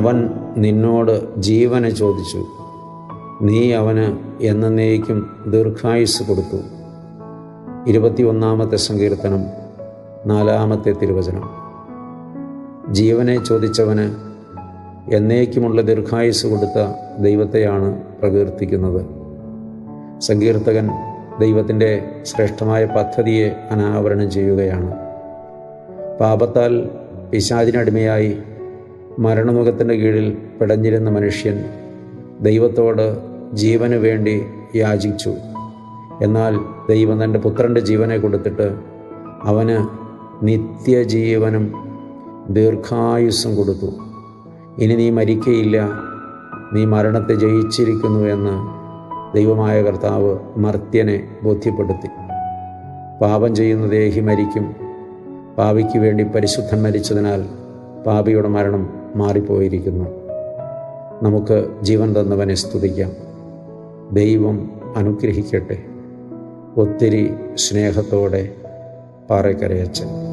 അവൻ നിന്നോട് ജീവനെ ചോദിച്ചു. നീ അവന് എന്നേക്കും ദീർഘായുസ് കൊടുത്തു. ഇരുപത്തിയൊന്നാമത്തെ സങ്കീർത്തനം നാലാമത്തെ തിരുവചനം. ജീവനെ ചോദിച്ചവന് എന്നേക്കുമുള്ള ദീർഘായുസ് കൊടുത്ത ദൈവത്തെയാണ് പ്രകീർത്തിക്കുന്നത്. സങ്കീർത്തകൻ ദൈവത്തിന്റെ ശ്രേഷ്ഠമായ പദ്ധതിയെ അനാവരണം ചെയ്യുകയാണ്. പാപത്താൽ പിശാചിനടിമയായി മരണമുഖത്തിന്റെ കീഴിൽ പിടഞ്ഞിരുന്ന മനുഷ്യൻ ദൈവത്തോട് ജീവന് വേണ്ടി യാചിച്ചു. എന്നാൽ ദൈവം തന്റെ പുത്രന്റെ ജീവനെ കൊടുത്തിട്ട് അവന് നിത്യജീവനും ദീർഘായുസ്സും കൊടുത്തു. ഇനി നീ മരിക്കയില്ല നീ മരണത്തെ ജയിച്ചിരിക്കുന്നു എന്ന് ദൈവമായ കർത്താവ് മർത്യനെ ബോധ്യപ്പെടുത്തി. പാപം ചെയ്യുന്ന ദേഹി മരിക്കും. പാപിക്ക് വേണ്ടി പരിശുദ്ധൻ മരിച്ചതിനാൽ പാപിയുടെ മരണം മാറിപ്പോയിരിക്കുന്നു. നമുക്ക് ജീവൻ തന്നവനെ സ്തുതിക്കാം. ദൈവം അനുഗ്രഹിക്കട്ടെ. ഒത്തിരി സ്നേഹത്തോടെ പാറക്കരയച്ചൻ.